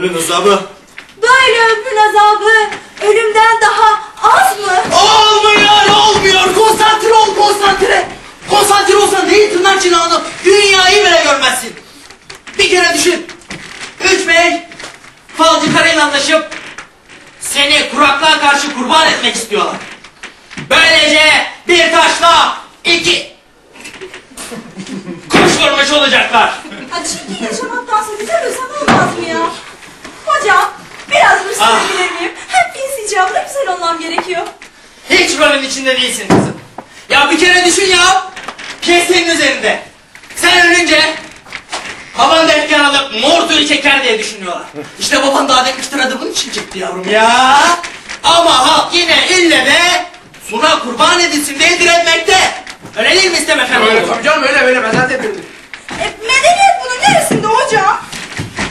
Ölüm azabı. Böyle ömrün azabı ölümden daha az mı? Olmuyor, olmuyor. Konsantre ol, konsantre. Konsantre olsan değil tırnak çınağını dünyayı bile görmezsin. Bir kere düşün. Üç bey falcı karayla anlaşıp seni kuraklığa karşı kurban etmek istiyorlar. Böylece bir taşla iki kuş vurmuş olacaklar. Ha, çirkin yaşamaktansa güzel ölsem olmaz mı ya? Hocam biraz bir Ah. miyim? Hem cins icabı güzel olmam gerekiyor. Hiç rolün içinde değilsin kızım. Ya bir kere düşün ya. Kes senin üzerinde. Sen ölünce baban da efkan alıp mortuyu çeker diye düşünüyorlar. İşte baban daha ne kıştıradı bunun için çekti yavrum ya. Ama halk yine ille de suna kurban edilsin diye direnmekte. Öyle değil mi istem efendim? Öyle tabii canım öyle öyle ben zaten bildim. E, medeniyet bunun neresinde hocam?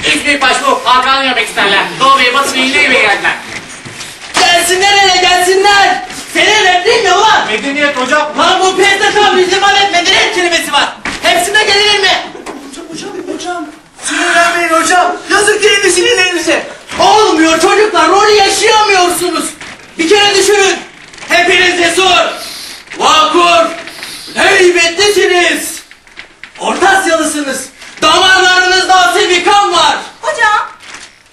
İlk büyük başbuğ Hakan'ı görmek isterler. Doğu Bey Batı Bey'in gibi geldiler. Gelsinler hele gelsinler. Senin repliğin ne ulan? Medeniyet hocam. Lan bu müzimal et medeniyet kelimesi var. Hepsinde gelir mi? Hocam hocam hocam. Sinirlenmeyin hocam. Yazık değil mi sinirlerinize? Olmuyor çocuklar, rolü yaşayamıyorsunuz. Bir kere düşünün. Hepiniz cesur, vakur, heybetlisiniz. Orta Asyalısınız. Damarlarınızda asil bir kan var. Hocam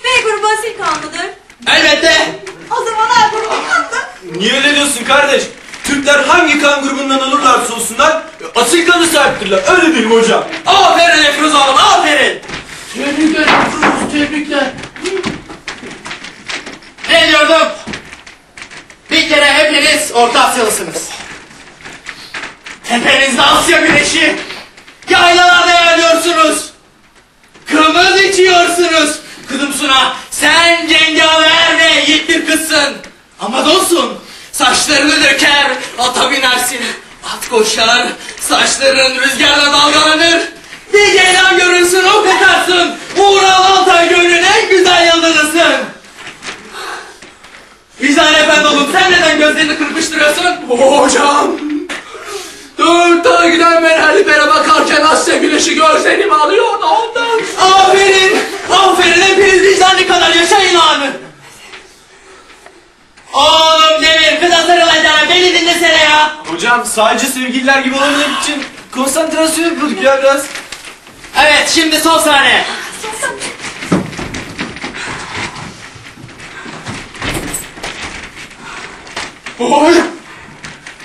B grubu asil kanlıdır. Elbette. O zaman A grubu kanlı. Niye öyle diyorsun kardeş? Türkler hangi kan grubundan olurlarsa olsunlar asil kanı sahiptirler. Öyle değil mi hocam? Aferin Efruz oğlum, aferin. Tebrikler Efruz, tebrikler. Ne diyordum? Bir kere hepiniz Orta Asyalısınız. Tepenizde Asya güneşi. Yaylalarda yayılıyorsunuz. Kımız içiyorsunuz. Kızım Suna sen cengaver ve yiğit bir kızsın. Ama dostum saçlarını döker ata binersin. At koşar saçların rüzgarla dalgalanır. Bir ceylan görürsün ok atarsın. Uğral Altay Gölü'nün en güzel yıldızısın. Vicdan efendi oğlum sen neden gözlerini kırpıştırıyorsun? Hocam. Dört tane giden merhalipere bakarken Asya güneşi gözlerimi alıyor da ondan. Aferin! Aferin hepiniz vicdanlı kadar yaşayın anı. Oğlum Demir kıza sarılacağına beni dinlesene ya. Hocam sadece sevgililer gibi olabilmek için konsantrasyon yapıyorduk ya biraz. Evet şimdi son sahne. Hocam.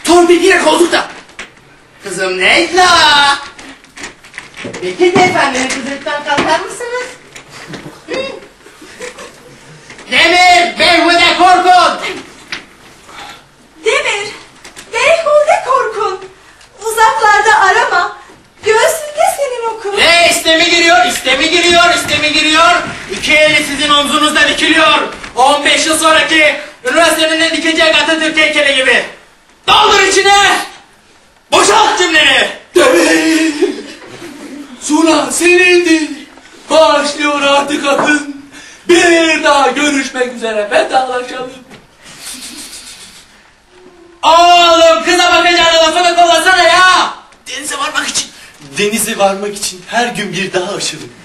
Torpil yine koltukta. Kızım Necla. Bekir beyefendinin kızlıktan kalkar mısınız? Hı? Demir, Beyhude Korkun. Demir, beyhude korkun. Uzaklarda arama. Göğsünde senin okun. Ve istemi giriyor, istemi giriyor, istemi giriyor. İki eli sizin omzunuzda dikiliyor. 15 yıl sonraki üniversitenin dikecek Atatürk heykeli gibi. Doldur içine. Boşalt cümleni. Demir. Suna senindir. Başlıyor artık akın. Bir daha görüşmek üzere vedalaşalım. Oğlum kıza bakacağına lafını kollasana ya. Denize varmak için. Denize varmak için her gün bir daha aşalım.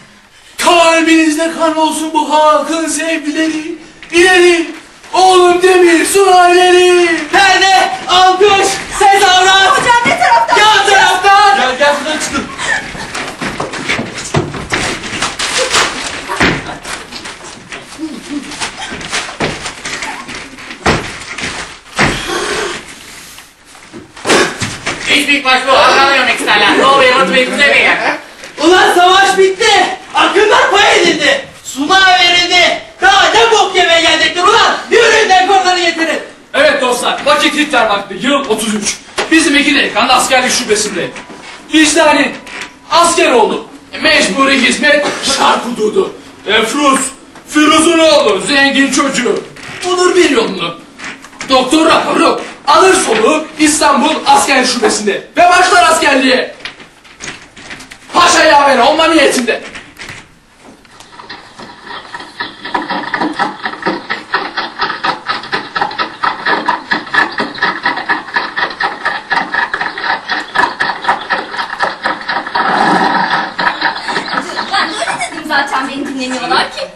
Kalbinizde kan olsun bu halkın sevgileri. İleri. Oğlum Demir Suna ileri. Perde, alkış, ses avrat. Hocam ne taraftan? Yan taraftan. Gel gel buradan çıkın. İlk büyük başbuğ Hakan'ı görmek isterler. Doğu Bey Batı Bey'in gibi geldiler. Ulan savaş bitti. Akınlar pay edildi. Suna verildi. Daha ne bok yemeye gelecektir ulan. Yürüyün dekorları getirin. Evet dostlar, vakit Hitler vakti, yıl 33. Bizim iki delikanlı askerlik şubesinde. Vicdani, asker oldu. E, Mecburi hizmet, şark hududu. Efruz, Firuz'un oğlu, zengin çocuğu. Bulur bir yolunu. Doktor raporu, alır soluğu İstanbul asker şubesinde. Ve başlar askerliğe. Paşa yaver olma niyetinde. Ben böyle dedim zaten beni dinlemiyorlar ki.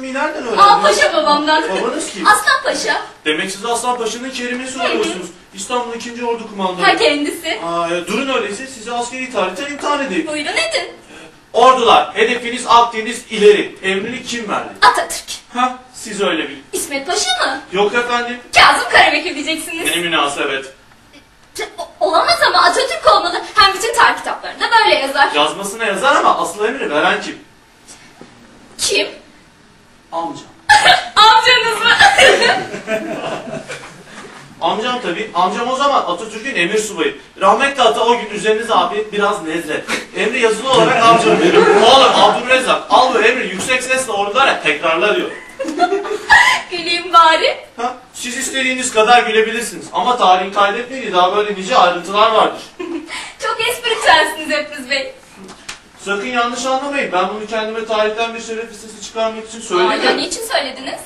kelimeyi nereden öğrendiniz? Aa paşa babamdan. Babanız kim? Aslan paşa. Demek siz Aslan Paşa'nın kerimesi oluyorsunuz. İstanbul 2. Ordu Kumandanı. Ha kendisi. Aa, e, durun öyleyse sizi askeri tarihten imtihan edeyim. Buyurun edin. Ordular, hedefiniz Akdeniz ileri. Emrini kim verdi? Atatürk. Ha, siz öyle bilin. İsmet Paşa mı? Yok efendim. Kazım Karabekir diyeceksiniz. Ne münasebet. O- Olamaz ama Atatürk olmalı. Hem bütün tarih kitaplarında böyle yazar. Yazmasına yazar ama asıl emri veren kim? Kim? Amcam. Amcanız mı? Amcam tabii. Amcam o zaman Atatürk'ün emir subayı. Rahmetli ata o gün üzerinize abi biraz nezle. Emri yazılı olarak amcam veriyor. Oğlum Abdülrezzak al bu emri yüksek sesle ordulara tekrarla diyor. Güleyim bari. Ha, siz istediğiniz kadar gülebilirsiniz. Ama tarihin kaydetmediği daha böyle nice ayrıntılar vardır. Çok espritüelsiniz hepiniz bey. Sakın yanlış anlamayın. Ben bunu kendime tarihten bir şeref listesi çıkarmak için Aa, ya niçin söylediniz?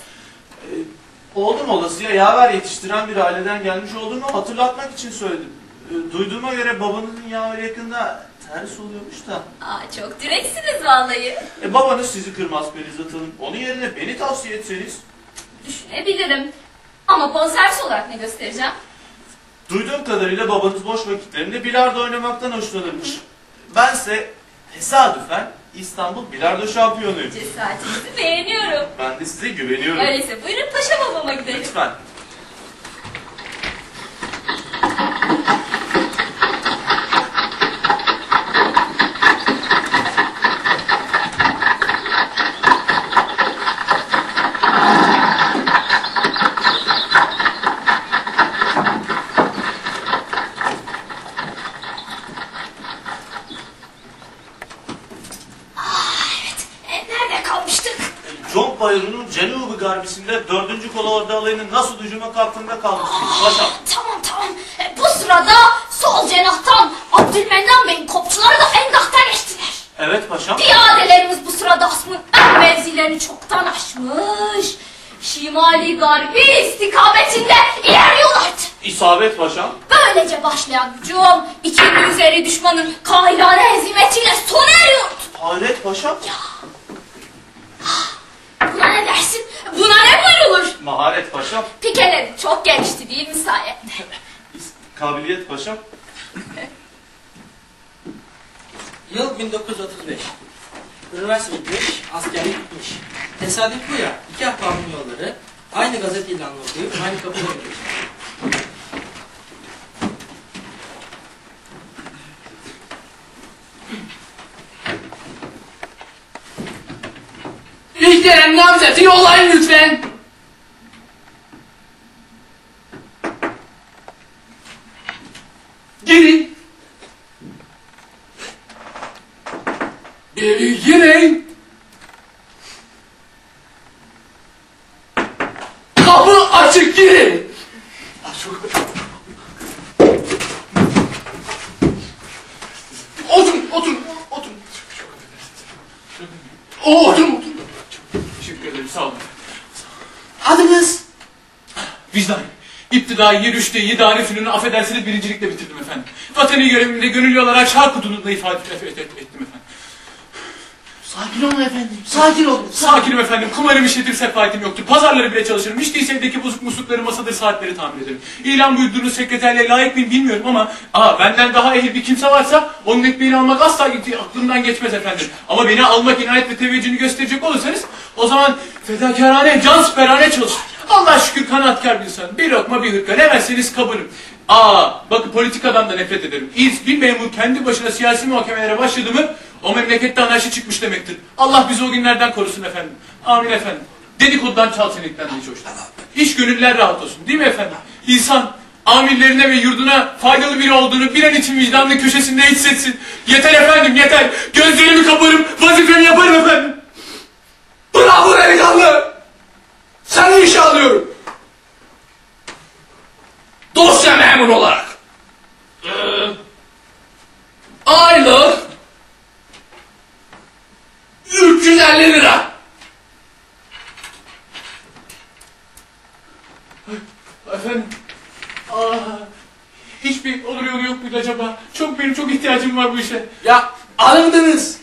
Oldum olasıya yaver yetiştiren bir aileden gelmiş olduğumu hatırlatmak için söyledim. E, Duyduğuma göre babanızın yaver yakında ters oluyormuş da. Aa, çok direksiniz vallahi. E babanız sizi kırmaz Pelizat Hanım. Onun yerine beni tavsiye etseniz. Düşünebilirim. Ama bonservis olarak ne göstereceğim? Duyduğum kadarıyla babanız boş vakitlerinde bilardo oynamaktan hoşlanırmış. Bense tesadüfen İstanbul bilardo şampiyonuyum. Cesaretinizi beğeniyorum. Ben de size güveniyorum. Öyleyse buyurun paşa gidelim. Lütfen. E? John Bayron'un Cenubi garbisinde 4. kolordu alayının nasıl hücuma kalktığında kalmıştık. Paşam. Tamam tamam. E, bu sırada sol cenahtan Abdülmennan Bey'in kopçuları da Endah'tan geçtiler. Evet paşam. Piyadelerimiz bu sırada asmın ön mevzilerini çoktan aşmış. Şimali garbi istikametinde ilerliyorlardı. İsabet paşam. Böylece başlayan hücum ikinci üzeri düşmanın kahirane hezimetiyle sona eriyordu. Hayret paşam. Buna paşam. Pikeleri çok gelişti değil mi sayende? Kabiliyet paşam. Yıl 1935. Üniversite bitmiş, askerlik bitmiş. Tesadüf bu ya, iki ahbabın yolları aynı gazete ilanını okuyup aynı kapıda geçmiş. İlk gelen namzeti yollayın lütfen. Girin. Biri girin. Kapı açık girin. Oturun, oturun, oturun. Oo, İptidai rüşte yedane fünunu affedersiniz birincilikle bitirdim efendim. Vatani görevimde gönüllü olarak şark hududunda ifade et, et, et- ettim efendim. Sakin olun efendim. Sakin olun. Sakinim efendim, kumarım işletir sefahetim yoktur. Pazarları bile çalışırım. Hiç değilse evdeki bozuk muslukları masadır saatleri tamir ederim. İlan buyurduğunuz sekreterliğe layık mıyım bilmiyorum ama aa, benden daha ehil bir kimse varsa onun ekmeğini almak asla aklımdan geçmez efendim. Ama beni almak inayet ve teveccühünü gösterecek olursanız o zaman fedakarane, can siperhane çalışır. Allah kanaatkar bir insan. Bir lokma bir hırka ne verseniz kabulüm. Aa, bakın politikadan da nefret ederim. İz bir memur kendi başına siyasi muhakemelere başladı mı o memlekette anarşi çıkmış demektir. Allah bizi o günlerden korusun efendim. Amin efendim. Dedikodudan çal senekten hiç hoşlanmam. İş gönüller rahat olsun değil mi efendim? İnsan amirlerine ve yurduna faydalı biri olduğunu bir an için vicdanının köşesinde hissetsin. Yeter efendim yeter. Gözlerimi kaparım, vazifemi yaparım efendim. Bravo delikanlı. Seni işe alıyorum. Dosya memur olarak. Ee, aylık 350 lira. Efendim? Aa, hiçbir olur yolu yok muydu acaba? Çok benim çok ihtiyacım var bu işe. Ya alındınız.